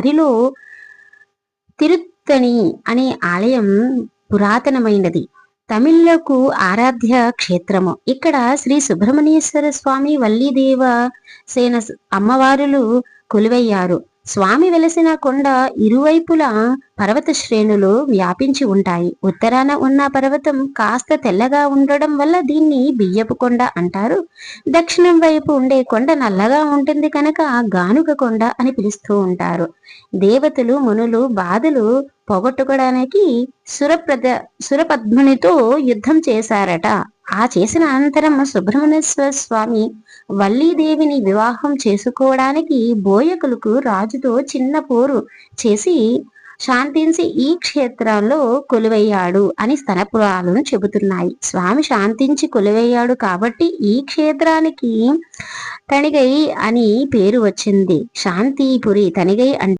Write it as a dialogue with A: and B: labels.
A: దారిలో తిరుత్తణి అనే ఆలయం పురాతనమైనది. తమిళ్ళకు ఆరాధ్య క్షేత్రము. ఇక్కడ శ్రీ సుబ్రహ్మణ్యేశ్వర స్వామి వల్లీదేవ సేన అమ్మవారులు కొలువయ్యారు. స్వామి వెలసిన కొండ ఇరువైపులా పర్వత శ్రేణులు వ్యాపించి ఉంటాయి. ఉత్తరాన ఉన్న పర్వతం కాస్త తెల్లగా ఉండడం వల్ల దీన్ని బియ్యపు కొండ అంటారు. దక్షిణం వైపు ఉండే కొండ నల్లగా ఉంటుంది కనుక గానుగ కొండ అని పిలుస్తూ ఉంటారు. దేవతలు మునులు బాధలు పోగొట్టుకోవడానికి సురప్రద సురపద్మునితో యుద్ధం చేశారట. ఆ చేసిన అనంతరం సుబ్రహ్మణ్యేశ్వర స్వామి వల్లీదేవిని వివాహం చేసుకోవడానికి బోయకులకు రాజుతో చిన్న పోరు చేసి శాంతించి ఈ క్షేత్రంలో కొలువయ్యాడు అని స్థల పురాణాలను చెబుతున్నాయి. స్వామి శాంతించి కొలువయ్యాడు కాబట్టి ఈ క్షేత్రానికి తనిగై అని పేరు వచ్చింది. శాంతిపురి తనిగై అంటే